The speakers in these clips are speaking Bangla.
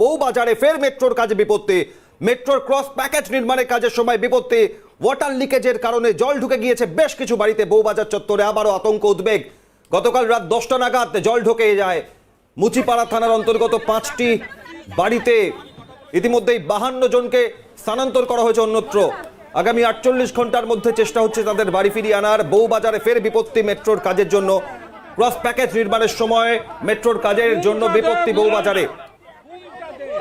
বউবাজারে ফের মেট্রোর কাজে বিপত্তি। মেট্রোর ক্রস প্যাকেজ নির্মাণের কাজের সময় বিপত্তি। ওয়াটার লিকেজের কারণে জল ঢুকে গিয়েছে বেশ কিছু বাড়িতে। বউবাজার চত্বরে আবারও আতঙ্ক, উদ্বেগ। গতকাল রাত দশটা নাগাদ জল ঢুকে যায়। মুচিপাড়া থানার অন্তর্গত পাঁচটি বাড়িতে ইতিমধ্যেই বাহান্ন জনকে স্থানান্তর করা হয়েছে অন্যত্র। আগামী আটচল্লিশ ঘণ্টার মধ্যে চেষ্টা হচ্ছে তাদের বাড়ি ফিরিয়ে আনার। বউবাজারে ফের বিপত্তি মেট্রোর কাজের জন্য। ক্রস প্যাকেজ নির্মাণের সময় মেট্রোর কাজের জন্য বিপত্তি বউবাজারে তাহলে তাহলে তাহলে আমরা দাঁড়াও, দাঁড়াও। বলুন,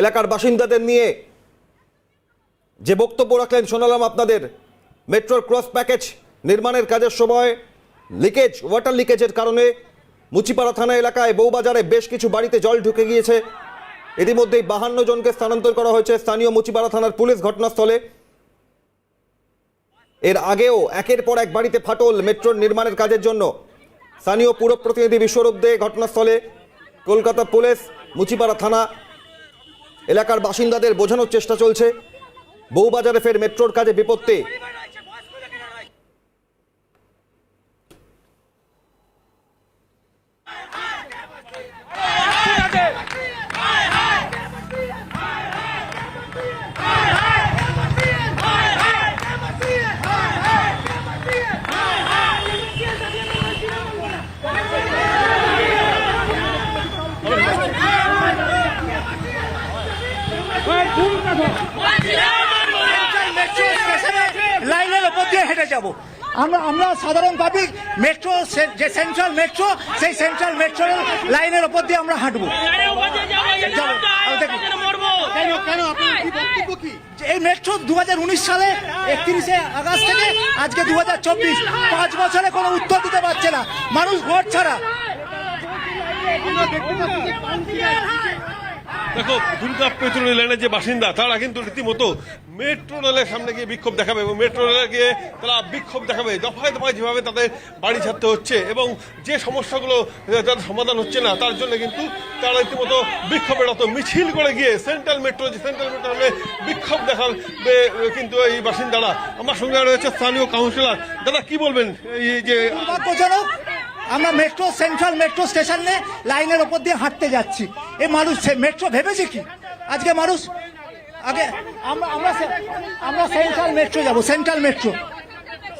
এলাকার বাসিন্দাদের নিয়ে যে বক্তব্য রাখলেন, শোনালাম আপনাদের। মেট্রোর ক্রস প্যাকেজ নির্মাণের কাজের সময় লিকেজ, ওয়াটার লিকেজের কারণে মুচিপাড়া থানা এলাকায় বউবাজারে বেশ কিছু বাড়িতে জল ঢুকে গিয়েছে। ইতিমধ্যেই বাহান্ন জনকে স্থানান্তর করা হয়েছে স্থানীয় মুচিপাড়া থানার পুলিশ ঘটনাস্থলে। এর আগেও একের পর এক বাড়িতে ফাটল মেট্রোর নির্মাণের কাজের জন্য। স্থানীয় পুর প্রতিনিধি বিশ্বরূপ দে ঘটনাস্থলে। কলকাতা পুলিশ, মুচিপাড়া থানা এলাকার বাসিন্দাদের বোঝানোর চেষ্টা চলছে। বউবাজারে ফের মেট্রোর কাজে বিপত্তি। একত্রিশে আগস্ট থেকে আজকে দু হাজার চব্বিশ। পাঁচ বছরে কোনো উত্তর দিতে পারছে না। মানুষ ভোট ছাড়া। দেখো, দুর্গা পেট্রোল রেলের যে বাসিন্দা, তারা কিন্তু রীতিমতো মেট্রো রেলের সামনে গিয়ে বিক্ষোভ দেখাবে এবং মেট্রো রেলে গিয়ে তারা বিক্ষোভ দেখাবে। দফায় দফায় যেভাবে তাদের বাড়ি ছাড়তে হচ্ছে এবং যে সমস্যাগুলো তাদের সমাধান হচ্ছে না, তার জন্য কিন্তু তারা রীতিমতো বিক্ষোভের মতো মিছিল করে গিয়ে সেন্ট্রাল মেট্রো, যে সেন্ট্রাল মেট্রো হলে বিক্ষোভ দেখাবে কিন্তু এই বাসিন্দারা। আমার সঙ্গে রয়েছে স্থানীয় কাউন্সিলর। দাদা, কি বলবেন এই যে আমরা মেট্রো সেন্ট্রাল মেট্রো স্টেশনে লাইনের ওপর দিয়ে হাঁটতে যাচ্ছি। এই মানুষ মেট্রো ভেবেছে কি? আজকে মানুষ আগে আমরা আমরা আমরা সেন্ট্রাল মেট্রো যাব সেন্ট্রাল মেট্রো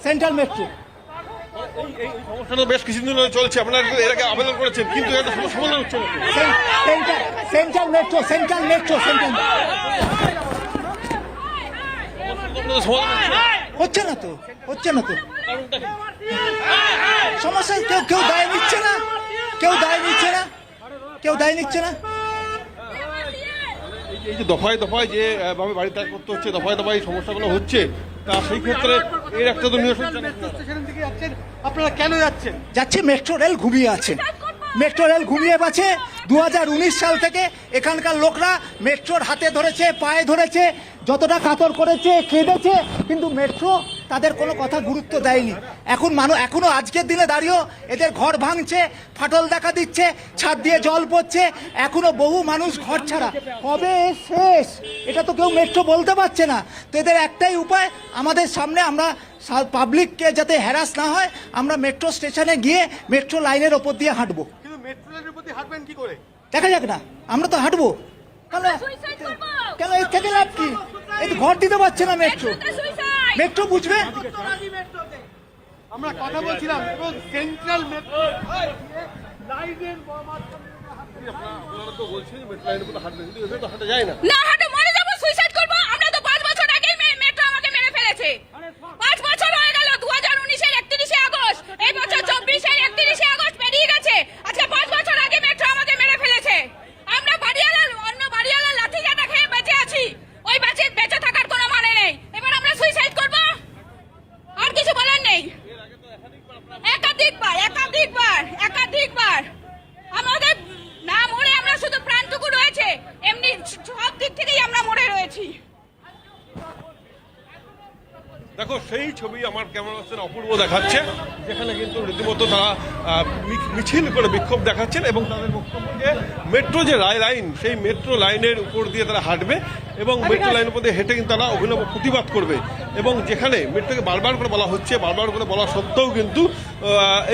সেন্ট্রাল মেট্রো সমস্যাটা বেশ কিছুদিন ধরে চলছে আপনারা এর আগে আবেদন করেছেন কিন্তু এটা কোনো সমাধান হচ্ছে central metro central metro central. হচ্ছে না তো হচ্ছে না তো। সমস্যা কেউ কেউ দায় নিচ্ছে না? কেউ দায় নিচ্ছে না? কেউ দায় নিচ্ছে না? এই যে দফায় দফায় যে ভাবে বাড়ি ত্যাগ করতে হচ্ছে দফায় দফায় সমস্যাগুলো হচ্ছে তা সেই ক্ষেত্রে এর একটা তো নিরসন আপনারা কেন যাচ্ছেন? যাচ্ছে মেট্রো রেল ঘুমিয়ে আছে। মেট্রো রেল ঘুমিয়ে আছে। দু হাজার উনিশ সাল থেকে এখানকার লোকরা মেট্রোর হাতে ধরেছে পায়ে ধরেছে যতটা কাতর করেছে কেঁদেছে কিন্তু মেট্রো তাদের কোনো কথা গুরুত্ব দেয়নি। এখন মানুষ এখনও আজকের দিনে দাঁড়িয়েও এদের ঘর ভাঙছে ফাটল দেখা দিচ্ছে ছাদ দিয়ে জল পড়ছে এখনও বহু মানুষ ঘর ছাড়া। কবে শেষ? এটা তো কেউ মেট্রো বলতে পারছে না। তো এদের একটাই উপায় আমাদের সামনে আমরা পাবলিককে যাতে হ্যারাস না হয় আমরা মেট্রো স্টেশনে গিয়ে মেট্রো লাইনের ওপর দিয়ে হাঁটবো। কিন্তু মেট্রো রেলের প্রতি হাঁটবেন কি করে? দেখা যাক না আমরা তো হাঁটবো। কেন এর থেকে লাভ কি? এই তো ঘর দিতে পারছে না মেট্রো মেট্রো বুঝবে? আমরা কথা বলছিলাম এবং সেন্ট্রাল মেট্রো লাইনের তো। বলছি মেট্রো লাইনের হাঁটবেন কিন্তু হাঁটা যায় না। না হাঁটে মরে যাব সুইসাইড করব আমরা তো পাঁচ বছর আগে মেট্রো আমাকে মেরে ফেলেছে পাঁচ বছর হয়ে গেল দু হাজার উনিশের একত্রিশে আগস্ট এই বছর চব্বিশের একত্রিশে আগস্ট পেরিয়ে গেছে আজকে পাঁচ বছর আগে মেট্রো আমাকে মেরে ফেলেছে আমরা বাড়িওয়ালার অন্য বাড়িওয়ালার লাঠি জাটা খেয়ে বেঁচে আছি ওই বেঁচে বেঁচে থাকার কোনো মানে নেই এবার আমরা সুইসাইড করব আর কিছু বলার নেই একাধিকবার একাধিকবার একাধিকবার আমাদের না মরে আমরা শুধু প্রাণটুকু রয়েছে এমনি সব দিক থেকে বলছি দেখো সেই ছবি আমার ক্যামেরা অপূর্ব দেখাচ্ছে যেখানে কিন্তু রীতিমতো তারা মিছিল করে বিক্ষোভ দেখাচ্ছেন এবং তাদের বক্তব্য যে মেট্রো যে রায় লাইন সেই মেট্রো লাইনের উপর দিয়ে তারা হাঁটবে এবং মেট্রো লাইনের উপর দিয়ে হেঁটে কিন্তু তারা অভিনব প্রতিবাদ করবে। এবং যেখানে মেট্রোকে বারবার করে বলা হচ্ছে বারবার করে বলা সত্ত্বেও কিন্তু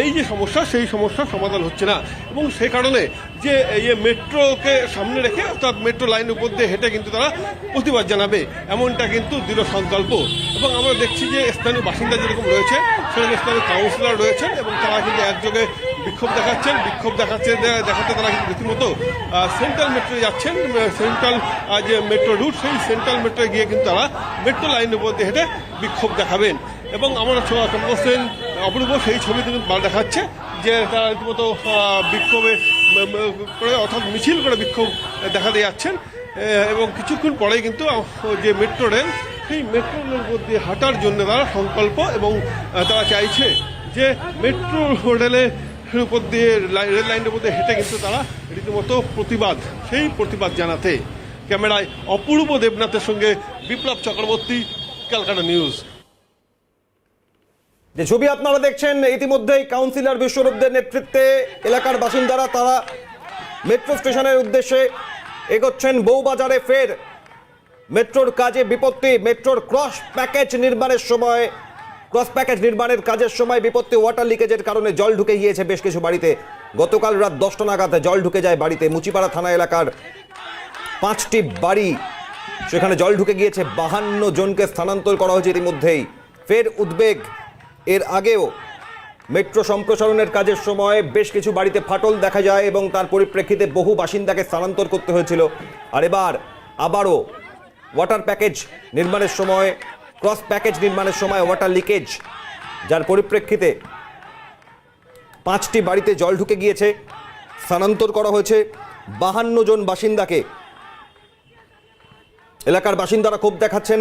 এই যে সমস্যা, সেই সমস্যার সমাধান হচ্ছে না। এবং সে কারণে যে এই যে মেট্রোকে সামনে রেখে অর্থাৎ মেট্রো লাইনের উপর দিয়ে হেঁটে কিন্তু তারা প্রতিবাদ জানাবে, এমনটা কিন্তু দৃঢ় সংকল্প। এবং আমরা দেখছি যে স্থানীয় বাসিন্দা যেরকম রয়েছে, সেরকম স্থানীয় কাউন্সিলর রয়েছেন এবং তারা কিন্তু একযোগে বিক্ষোভ দেখাচ্ছেন। বিক্ষোভ দেখাচ্ছে দেখাতে তারা কিন্তু রীতিমতো সেন্ট্রাল মেট্রো যাচ্ছেন সেন্ট্রাল যে মেট্রো রুট সেই সেন্ট্রাল মেট্রোয় গিয়ে কিন্তু তারা মেট্রো লাইনের উপর দিয়ে হেঁটে বিক্ষোভ দেখাবেন। এবং আমরা হোসেন অপূর্ব সেই ছবি কিন্তু দেখাচ্ছে যে তারা রীতিমতো বিক্ষোভে করে অর্থাৎ মিছিল করে বিক্ষোভ দেখাতে যাচ্ছেন। এবং কিছুক্ষণ পরেই কিন্তু যে মেট্রো রেল, সেই মেট্রো রেলের দিয়ে হাঁটার জন্য তারা সংকল্প এবং তারা চাইছে যে মেট্রো রেলে উপর দিয়ে রেল লাইনের দিয়ে হেঁটে কিন্তু তারা রীতিমতো প্রতিবাদ, সেই প্রতিবাদ জানাতে। ক্যামেরায় অপূর্ব দেবনাথের সঙ্গে বিপ্লব চক্রবর্তী, ক্যালকাটা নিউজ। যে ছবি আপনারা দেখছেন, ইতিমধ্যেই কাউন্সিলর বিশ্বরূপদের নেতৃত্বে এলাকার বাসিন্দারা তারা মেট্রো স্টেশনের উদ্দেশ্যে এগোচ্ছেন বউবাজারে ফের। মেট্রোর কাজে বিপত্তি, মেট্রোর ক্রস প্যাকেজ নির্মাণের সময়, ক্রস প্যাকেজ নির্মাণের কাজের সময় বিপত্তি, ওয়াটার লিকেজের কারণে জল ঢুকে গিয়েছে বেশ কিছু বাড়িতে। গতকাল রাত দশটা নাগাদ জল ঢুকে যায় বাড়িতে। মুচিপাড়া থানা এলাকার পাঁচটি বাড়ি, সেখানে জল ঢুকে গিয়েছে। বাহান্ন জনকে স্থানান্তর করা হয়েছে ইতিমধ্যেই। ফের উদ্বেগ এর আগেও মেট্রো সম্প্রসারণের কাজের সময় বেশ কিছু বাড়িতে ফাটল দেখা যায় এবং তার পরিপ্রেক্ষিতে বহু বাসিন্দাকে স্থানান্তর করতে হয়েছিল। আর এবার আবারও ওয়াটার প্যাকেজ নির্মাণের সময় ক্রস প্যাকেজ নির্মাণের সময় ওয়াটার লিকেজ যার পরিপ্রেক্ষিতে পাঁচটি বাড়িতে জল ঢুকে গিয়েছে, স্থানান্তর করা হয়েছে। বাহান্ন জন বাসিন্দাকে এলাকার বাসিন্দারা ক্ষোভ দেখাচ্ছেন।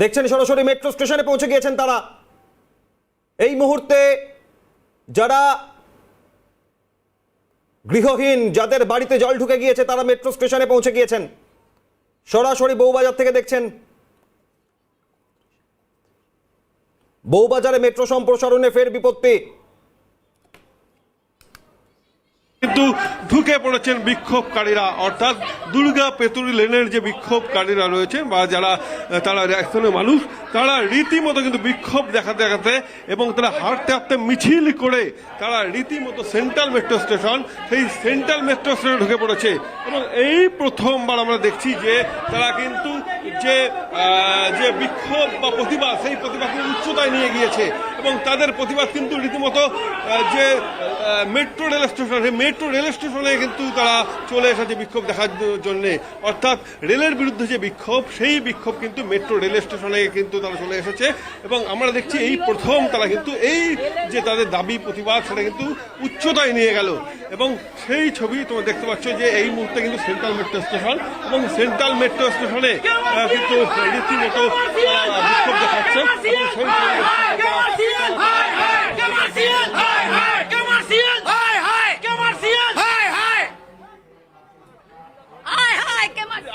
দেখছেন সরাসরি মেট্রো স্টেশনে পৌঁছে গিয়েছেন তারা। এই মুহূর্তে যারা গৃহহীন, যাদের বাড়িতে জল ঢুকে গিয়েছে, তারা মেট্রো স্টেশনে পৌঁছে গিয়েছেন। সরাসরি বউবাজার থেকে দেখছেন, বউবাজারে মেট্রো সম্প্রসারণে ফের বিপত্তি। কিন্তু ঢুকে পড়েছেন বিক্ষোভকারীরা। অর্থাৎ দুর্গা পেতুরি লেনের যে বিক্ষোভকারীরা রয়েছেন বা যারা তারা স্থানীয় মানুষ, তারা রীতিমতো কিন্তু বিক্ষোভ দেখাতে দেখাতে এবং তারা হাঁটতে হাঁটতে মিছিল করে তারা রীতিমতো সেন্ট্রাল মেট্রো স্টেশন, সেই সেন্ট্রাল মেট্রো স্টেশনে ঢুকে পড়েছে। এবং এই প্রথমবার আমরা দেখছি যে তারা কিন্তু যে যে বিক্ষোভ বা প্রতিবাদ, সেই প্রতিবাদকে উচ্চতায় নিয়ে গিয়েছে। এবং তাদের প্রতিবাদ কিন্তু রীতিমতো যে metro rail station metro rail স্টেশনে কিন্তু তারা চলে এসেছে বিক্ষোভ দেখার জন্য। অর্থাৎ রেলের বিরুদ্ধে যে বিক্ষোভ, সেই বিক্ষোভ কিন্তু মেট্রো রেল স্টেশনে কিন্তু তারা চলে এসেছে। এবং আমরা দেখছি এই প্রথম তারা কিন্তু এই যে তাদের দাবি, প্রতিবাদ, সেটা কিন্তু উচ্চতায় নিয়ে গেল। এবং সেই ছবি তোমরা দেখতে পাচ্ছ যে এই মুহূর্তে কিন্তু সেন্ট্রাল মেট্রো স্টেশন এবং সেন্ট্রাল মেট্রো স্টেশনে কিন্তু রীতিমতো বিক্ষোভ দেখাচ্ছে। এবং সেই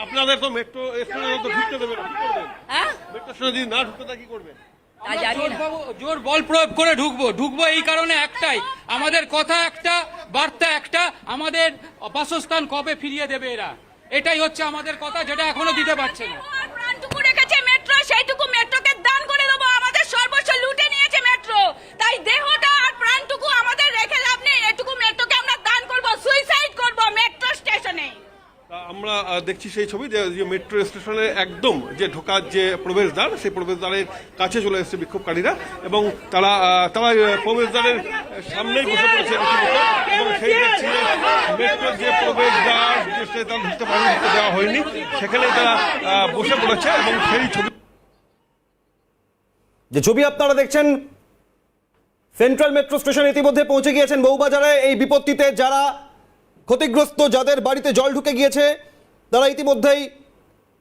আপনাদের তো মেট্রো স্টেশনে তো ঢুকতে দেবে না কি করবেন হ্যাঁ? মেট্রো স্টেশনে যদি না ঢুকতে কি করবেন তা জানি না। জোর- জোর বল প্রয়োগ করে ঢুকবো। ঢুকবো এই কারণে একটাই। আমাদের কথা একটা বার্তা একটা। আমাদের বাসস্থান কবে ফিরিয়ে দেবে এরা? এটাই হচ্ছে আমাদের কথা যেটা এখনও দিতে পারছে না আর প্রাণটুকু রেখেছে মেট্রো সেইটুকু মেট্রোকে দান করে দেবো আমাদের সর্বস্ব লুটে নিয়েছে মেট্রো তাই দেহটা আর প্রাণটুকু আমাদের রেখে লাভ নেই। এটুকু মেট্রোকে আমরা দান করব সুইসাইড করব মেট্রো স্টেশনে আমরা দেখছি সেই ছবি যে মেট্রো স্টেশনের একদম যে ঢোকার যে প্রবেশদ্বার সেই প্রবেশদ্বারের কাছে চলে এসেছে বিক্ষোভকারীরা এবং তারা তারা প্রবেশদ্বারের সামনেই বসে পড়েছে এবং সেই দেখছি যে মেট্রোর যে প্রবেশদ্বার যে তারা ঢুকতে ঢুকতে দেওয়া হয়নি সেখানে তারা বসে পড়েছে এবং সেই ছবি যে ছবি আপনারা দেখছেন সেন্ট্রাল মেট্রো স্টেশন ইতিমধ্যে পৌঁছে গিয়েছেন বউবাজারে। এই বিপত্তিতে যারা ক্ষতিগ্রস্ত, যাদের বাড়িতে জল ঢুকে গিয়েছে, তারা ইতিমধ্যেই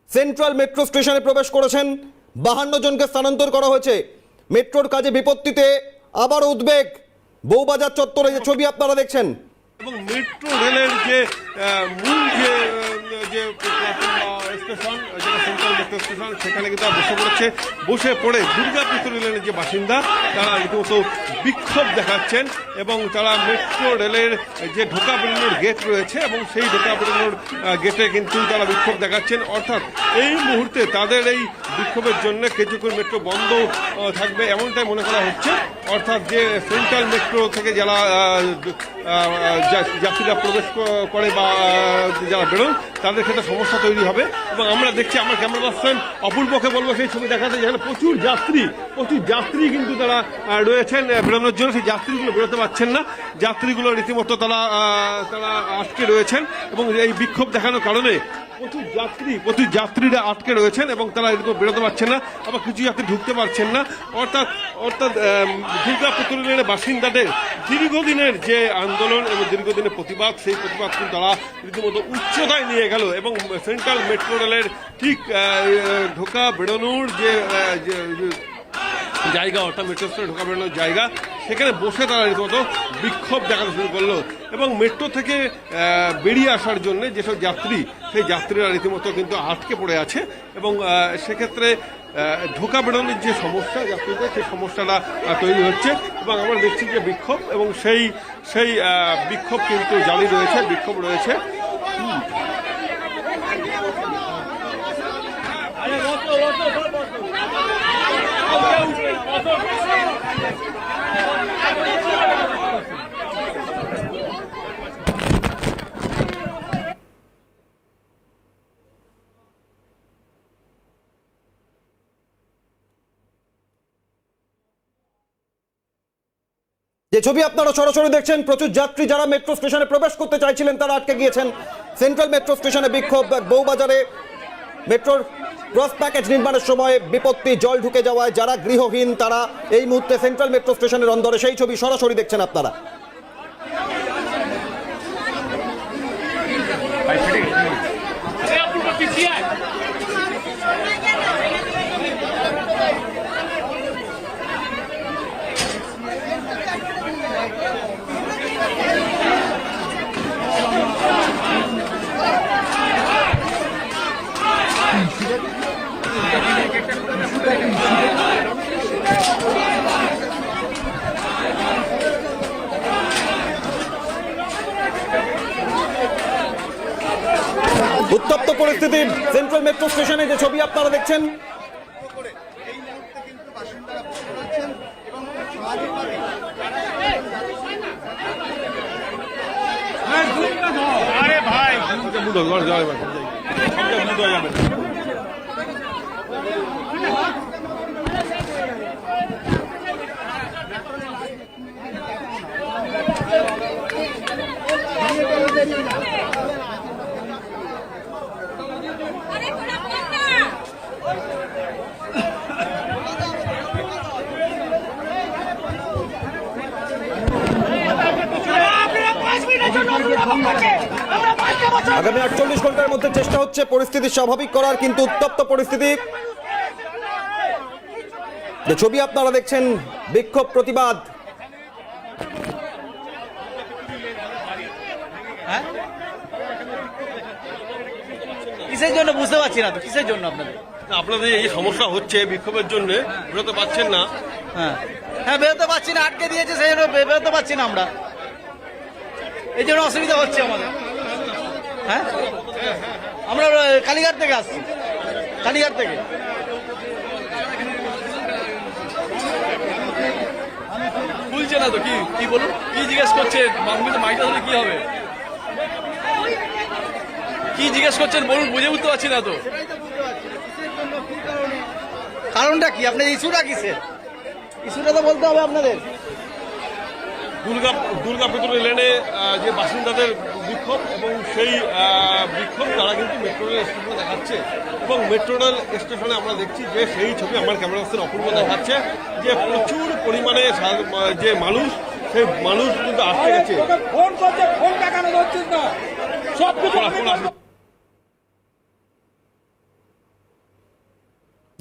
সেন্ট্রাল মেট্রো স্টেশনে প্রবেশ করেছেন। বাহান্ন জনকে স্থানান্তর করা হয়েছে। মেট্রোর কাজে বিপত্তিতে আবার উদ্বেগ। বউবাজার চত্বরে যে ছবি আপনারা দেখছেন এবং মেট্রো রেলের যে মূল যে যে স্টেশন, যেটা সেন্ট্রাল মেট্রো স্টেশন, সেখানে কিন্তু বসে পড়েছে। বসে পড়ে দুর্গাপুর রেলের যে বাসিন্দা, তারা রীতিমতো বিক্ষোভ দেখাচ্ছেন এবং তারা মেট্রো রেলের যে ঢোকা বেরোনোর গেট রয়েছে এবং সেই ঢোকা বেরোনোর গেটে কিন্তু তারা বিক্ষোভ দেখাচ্ছেন। অর্থাৎ এই মুহূর্তে তাদের এই বিক্ষোভের জন্য কিছুক্ষণ মেট্রো বন্ধ থাকবে এমনটাই মনে করা হচ্ছে। অর্থাৎ যে সেন্ট্রাল মেট্রো থেকে যারা যাত্রীরা প্রবেশ করে বা যারা বেরোন তাদের ক্ষেত্রে সমস্যা তৈরি হবে। এবং আমরা দেখছি আমার ক্যামেরা পার্সন অপূর্বকে বলব সেই ছবি দেখাতে যেখানে প্রচুর যাত্রী প্রচুর যাত্রী কিন্তু তারা রয়েছেন বেরোনোর জন্য। সেই যাত্রীগুলো বেরোতে পারছেন না। যাত্রীগুলো রীতিমতো তারা তারা আটকে রয়েছেন এবং এই বিক্ষোভ দেখানোর কারণে প্রচুর যাত্রী প্রচুর যাত্রীরা আটকে রয়েছেন এবং তারা এরকম বেরোতে পারছেন না আবার কিছু যাত্রী ঢুকতে পারছেন না। অর্থাৎ অর্থাৎ আম, দুর্গাপুর বাসিন্দাদের দীর্ঘদিনের যে আন্দোলন এবং দীর্ঘদিনের প্রতিবাদ, সেই প্রতিবাদ কিন্তু তারা রীতিমতো উচ্চতায় নিয়ে গেল এবং সেন্ট্রাল মেট্রো রেলের ঠিক ঢোকা বেরোনোর যে জায়গা, অর্থাৎ মেট্রো স্টেশনে ঢোকা বেরোনোর জায়গা সেখানে বসে তারা রীতিমতো বিক্ষোভ দেখাতে শুরু করল এবং মেট্রো থেকে বেরিয়ে আসার জন্য যেসব যাত্রী, সেই যাত্রীরা রীতিমতো কিন্তু আটকে পড়ে আছে এবং সেক্ষেত্রে ঢোকা বেরোনোর যে সমস্যা যাত্রীদের, সেই সমস্যাটা তৈরি হচ্ছে এবং আমরা দেখছি যে বিক্ষোভ এবং সেই সেই বিক্ষোভ কিন্তু জারি রয়েছে, বিক্ষোভ রয়েছে। যে ছবি আপনারা সরাসরি দেখছেন, প্রচুর যাত্রী যারা মেট্রো স্টেশনে প্রবেশ করতে চাইছিলেন, তারা আটকে গিয়েছেন। সেন্ট্রাল মেট্রো স্টেশনে বিক্ষোভ, বউবাজারে মেট্রোর ক্রস প্যাকেজ নির্মাণের সময় বিপত্তি, জল ঢুকে যাওয়ায় যারা গৃহহীন, তারা এই মুহূর্তে সেন্ট্রাল মেট্রো স্টেশনের অন্দরে। সেই ছবি সরাসরি দেখছেন আপনারা পরিস্থিতি সেন্ট্রাল মেট্রো স্টেশনে যে ছবি আপনারা দেখছেন বুঝতে হবে, যাওয়া যাবে না। সব জায়গায় বুঝতে যাবে না। আরে তোরা বল না আগামী আটচল্লিশ ঘণ্টার মধ্যে চেষ্টা হচ্ছে পরিস্থিতি স্বাভাবিক করার কিন্তু উত্তপ্ত পরিস্থিতি। যে ছবি আপনারা দেখছেন বিক্ষোভ প্রতিবাদ। কিসের জন্য বুঝতে পারছি না তো কিসের জন্য আপনাদের? আপনাদের এই সমস্যা হচ্ছে বিক্ষোভের জন্য বেরোতে পারছেন না। হ্যাঁ। হ্যাঁ বেরোতে পারছি না আটকে দিয়েছে সেই জন্য বেরোতে পারছি না আমরা। এই জন্য অসুবিধা হচ্ছে আমাদের। হ্যাঁ? আমরা কালীঘাট থেকে আসছি। কালীঘাট থেকে। খুলছে না তো কি কি বলুন? কি জিজ্ঞেস করছে? মামুকে তো মাইকটা ধরে কি হবে? কি জিজ্ঞেস করছেন বলুন বুঝে উঠতে পারছি না তো। কারণটা কি? আপনার ইস্যুটা কিসের? ইস্যুটা তো বলতে হবে আপনাদের। দুর্গা দুর্গা পেট্রোল লেনে যে বাসিন্দাদের বিক্ষোভ এবং সেই বিক্ষোভ তারা কিন্তু মেট্রো রেল স্টেশনে দেখাচ্ছে। এবং মেট্রো রেল স্টেশনে আমরা দেখছি যে সেই ছবি আমার ক্যামেরাসের অপূর্ব দেখাচ্ছে যে প্রচুর পরিমাণে যে মানুষ সেই মানুষ কিন্তু আসতে গেছে। ফোন করছে ফোন দেখানো হচ্ছিস না? সব কিছু আমি করব।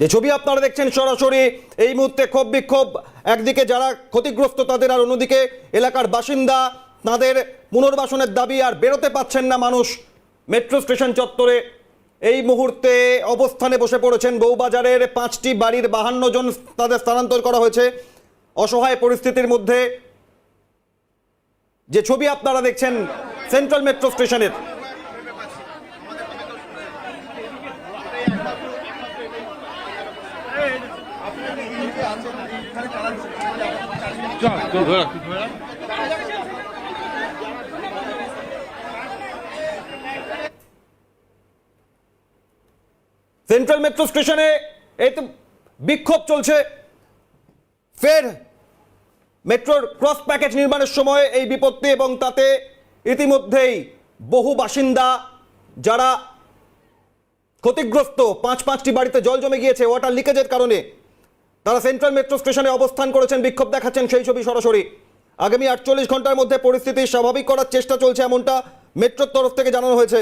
যে ছবি আপনারা দেখছেন সরাসরি, এই মুহূর্তে ক্ষোভ বিক্ষোভ। একদিকে যারা ক্ষতিগ্রস্ত তাদের আর অন্যদিকে এলাকার বাসিন্দা তাদের পুনর্বাসনের দাবি আর বেরোতে পাচ্ছেন না মানুষ মেট্রো স্টেশন চত্বরে। এই মুহূর্তে অবস্থানে বসে পড়েছেন বউবাজারের পাঁচটি বাড়ির বাহান্ন জন তাদের স্থানান্তর করা হয়েছে। অসহায় পরিস্থিতির মধ্যে যে ছবি আপনারা দেখছেন, সেন্ট্রাল মেট্রো স্টেশনের। সেন্ট্রাল মেট্রো স্টেশনে এই তো বিক্ষোভ চলছে। ফের মেট্রোর ক্রস প্যাকেজ নির্মাণের সময় এই বিপত্তি এবং তাতে ইতিমধ্যেই বহু বাসিন্দা যারা ক্ষতিগ্রস্ত পাঁচ পাঁচটি বাড়িতে জল জমে গিয়েছে ওয়াটার লিকেজের কারণে। তারা সেন্ট্রাল মেট্রো স্টেশনে অবস্থান করেছেন, বিক্ষোভ দেখাচ্ছেন সেই ছবি সরাসরি। আগামী আটচল্লিশ ঘণ্টার মধ্যে পরিস্থিতি স্বাভাবিক করার চেষ্টা চলছে এমনটা মেট্রোর তরফ থেকে জানানো হয়েছে।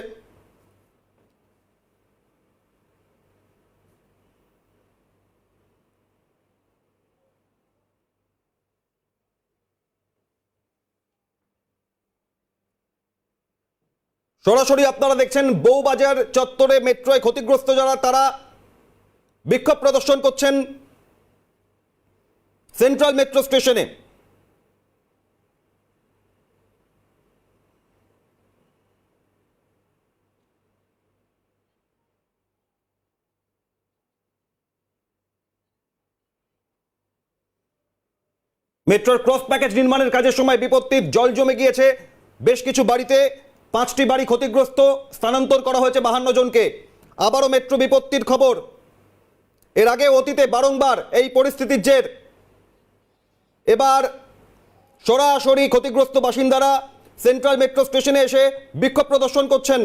সরাসরি আপনারা দেখছেন, বউবাজার চত্বরে মেট্রোয় ক্ষতিগ্রস্ত যারা, তারা বিক্ষোভ প্রদর্শন করছেন। সেন্ট্রাল মেট্রো স্টেশনে। মেট্রোর ক্রস প্যাকেজ নির্মাণের কাজের সময় বিপত্তির জল জমে গিয়েছে। বেশ কিছু বাড়িতে পাঁচটি বাড়ি ক্ষতিগ্রস্ত, স্থানান্তর করা হয়েছে বাহান্ন জনকে। আবারও মেট্রো বিপত্তির খবর। এর আগে অতীতে বারংবার এই পরিস্থিতির জের। এবার সরাসরি ক্ষতিগ্রস্ত বাসিন্দারা সেন্ট্রাল মেট্রো স্টেশনে এসে বিক্ষোভ প্রদর্শন করছেন।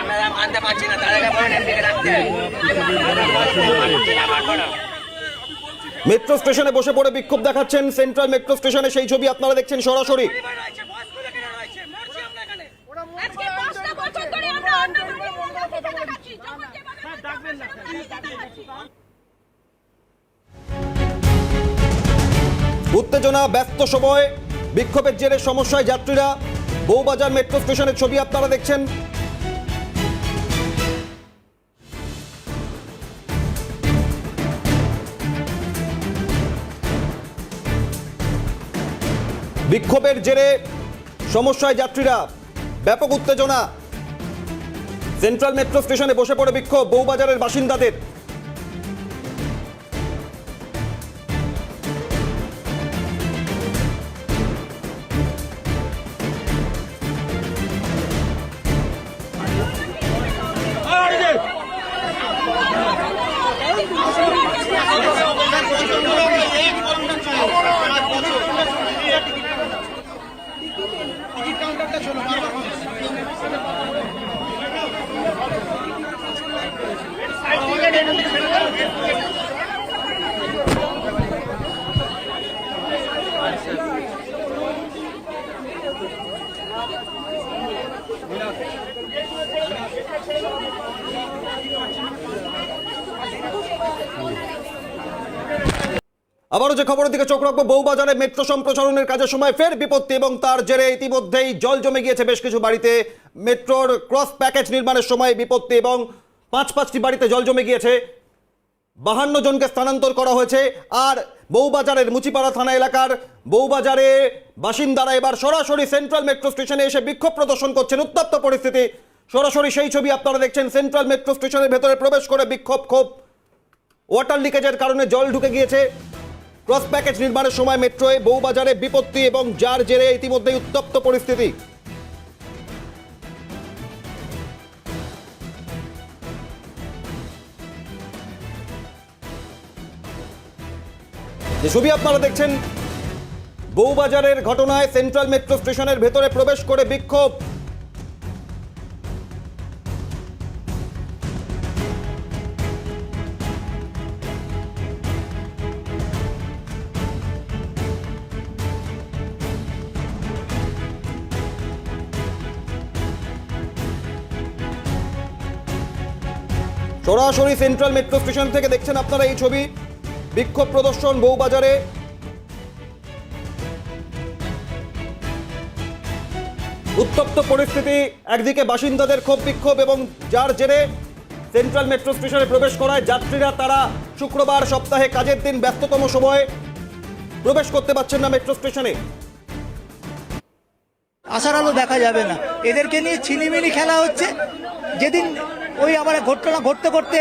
আমরা মানতে পারছি না তাদেরকে বলেন এমপিকে রাখতে মেট্রো স্টেশনে বসে পড়ে বিক্ষোভ দেখাচ্ছেন সেন্ট্রাল মেট্রো স্টেশনে সেই ছবি আপনারা দেখছেন সরাসরি। দেখাচ্ছি। উত্তেজনা ব্যস্ত সময় বিক্ষোভের জেরে সমস্যায় যাত্রীরা বউবাজার মেট্রো স্টেশনের ছবি আপনারা দেখছেন। বিক্ষোভের জেরে সমস্যায় যাত্রীরা ব্যাপক উত্তেজনা। সেন্ট্রাল মেট্রো স্টেশনে বসে পড়ে বিক্ষোভ বউবাজারের বাসিন্দাদের। আবারও যে খবরের দিকে চোখ রাখব। বউবাজারে মেট্রো সম্প্রসারণের কাজের সময় ফের বিপত্তি এবং তার জেরে ইতিমধ্যেই জল জমে গিয়েছে বেশ কিছু বাড়িতে। মেট্রোর ক্রস প্যাকেজ নির্মাণের সময় বিপত্তি এবং পাঁচ পাঁচটি বাড়িতে জল জমে গিয়েছে। বাহান্ন জনকে স্থানান্তর করা হয়েছে। আর বউবাজারের মুচিপাড়া থানা এলাকার বউবাজারে বাসিন্দারা এবার সরাসরি সেন্ট্রাল মেট্রো স্টেশনে এসে বিক্ষোভ প্রদর্শন করছেন। উত্তপ্ত পরিস্থিতি। সরাসরি সেই ছবি আপনারা দেখছেন। সেন্ট্রাল মেট্রো স্টেশনের ভেতরে প্রবেশ করে বিক্ষোভ, ক্ষোভ। ওয়াটার লিকেজের কারণে জল ঢুকে গিয়েছে। ক্রস প্যাকেজ নির্মাণের সময় মেট্রোয়, বউবাজারে বিপত্তি এবং যার জেরে ইতিমধ্যেই উত্তপ্ত পরিস্থিতি। যে ছবি আপনারা দেখছেন, বউবাজারের ঘটনায় সেন্ট্রাল মেট্রো স্টেশনের ভেতরে প্রবেশ করে বিক্ষোভ। সরাসরি সেন্ট্রাল মেট্রো স্টেশন থেকে দেখছেন আপনারা এই ছবি। বিক্ষোভ প্রদর্শন বউবাজারে। উত্তপ্ত পরিস্থিতি, একদিকে বাসিন্দাদের ক্ষোভ বিক্ষোভ এবং যার জেরে সেন্ট্রাল মেট্রো স্টেশনে প্রবেশ করায় যাত্রীরা তারা শুক্রবার সপ্তাহে কাজের দিন ব্যস্ততম সময়ে প্রবেশ করতে পারছেন না মেট্রো স্টেশনে। আশার আলো দেখা যাবে না। এদেরকে নিয়ে ছিনিমিনি খেলা হচ্ছে। যেদিন ওই আবার ঘটনা ঘটতে ঘটতে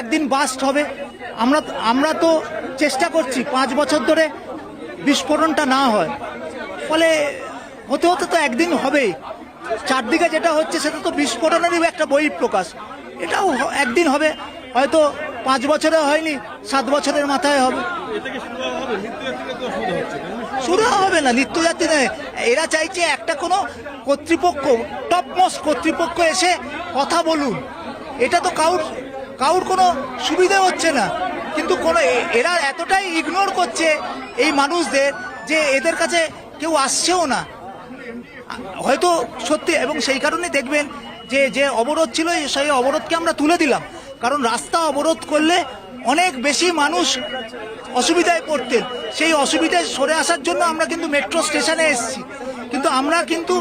একদিন বাস্ট হবে। আমরা আমরা তো চেষ্টা করছি পাঁচ বছর ধরে বিস্ফোরণটা না হয়। ফলে হতে হতে তো একদিন হবেই। চারদিকে যেটা হচ্ছে সেটা তো বিস্ফোরণেরই একটা বহিঃপ্রকাশ এটাও একদিন হবে। হয়তো পাঁচ বছরে হয়নি, সাত বছরের মাথায় হবে। শুরু হবে না নিত্যযাত্রী এরা চাইছে একটা কোনো কর্তৃপক্ষ টপ মোস্ট কর্তৃপক্ষ এসে কথা বলুন। এটা তো কাউর কাউর কোনো সুবিধা হচ্ছে না। কিন্তু কোনো এরা এতটাই ইগনোর করছে এই মানুষদের যে এদের কাছে কেউ আসছেও না। হয়তো সত্যি, এবং সেই কারণে দেখবেন যে যে অবরোধ ছিল, সেই অবরোধকে আমরা তুলে দিলাম। কারণ রাস্তা অবরোধ করলে অনেক বেশি মানুষ অসুবিধায় পড়তেন। সেই অসুবিধায় সরে আসার জন্য আমরা কিন্তু মেট্রো স্টেশনে এসেছি। কিন্তু আমরা কিন্তু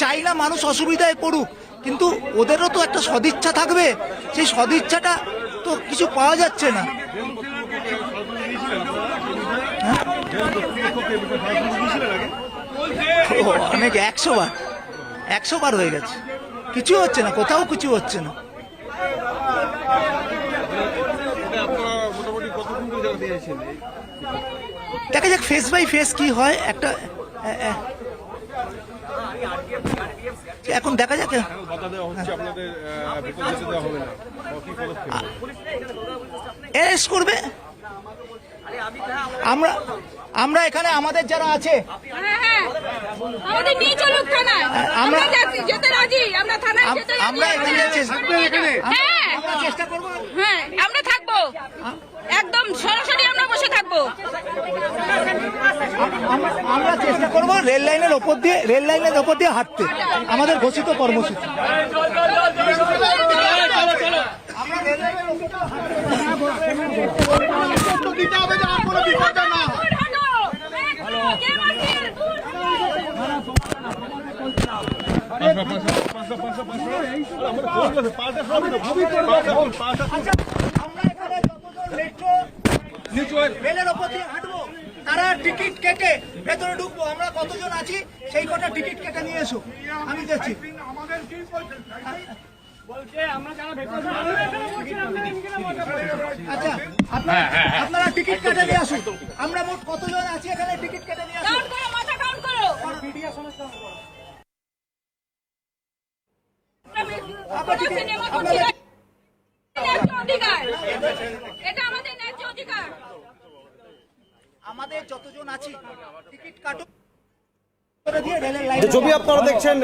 চাই না মানুষ অসুবিধায় পড়ুক। কিন্তু ওদেরও তো একটা সদিচ্ছা থাকবে। সেই সদিচ্ছাটা তো কিছু পাওয়া যাচ্ছে না। ও, অনেক একশো বার। একশো বার হয়ে গেছে। কিছু হচ্ছে না কোথাও কিছু হচ্ছে না। দেখা যাক ফেস বাই ফেস কি হয়। একটা এখন দেখা যাক। অ্যারেস্ট করবে। আমরা আমরা এখানে আমাদের যারা আছে হ্যাঁ হ্যাঁ। আমরা- এখানে চেষ্টা- হ্যাঁ। আমরা করব। আমরা থাকব। একদম সরাসরি আমরা বসে থাকব আমরা- চেষ্টা করব রেল লাইনের ওপর দিয়ে রেল লাইনের ওপর দিয়ে হাঁটতে আমাদের ঘোষিত কর্মসূচি? আমরা এখানে যতজন মেট্রো রেলের ওপর দিয়ে টিকিট কেটে ভেতরে ঢুকবো। আমরা কতজন আছি? সেই কটা টিকিট কেটে নিয়ে এসো। আমি যাচ্ছি। আমাদের কি বলছে আচ্ছা আপনারা আপনারা টিকিট কেটে নিয়ে আসুন। আমরা মোট কতজন আছি এখানে? টিকিট কেটে নিয়ে আসুন। কাউন্ট করো মাথা কাউন্ট করো। আপনার টিকিট সিনেমা আপনাদের করছি ন্যায্য অধিকার এটা আমাদের ন্যায্য অধিকার আমাদের যতজন আছি টিকিট কাটুন করে দিয়ে রেলের লাইন যে ছবি আপনারা দেখছেন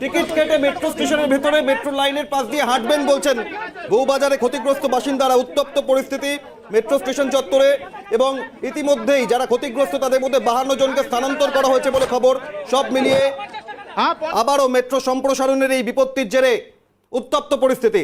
টিকিট কেটে মেট্রো স্টেশনের ভেতরে মেট্রো লাইনের পাশ দিয়ে হাঁটবেন বলছেন বউবাজারে ক্ষতিগ্রস্ত বাসিন্দারা উত্তপ্ত পরিস্থিতি মেট্রো স্টেশন চত্বরে এবং ইতিমধ্যেই যারা ক্ষতিগ্রস্ত তাদের মধ্যে বাহান্ন জনকে স্থানান্তর করা হয়েছে বলে খবর। সব মিলিয়ে আবারও মেট্রো সম্প্রসারণের এই বিপত্তির জেরে উত্তপ্ত পরিস্থিতি।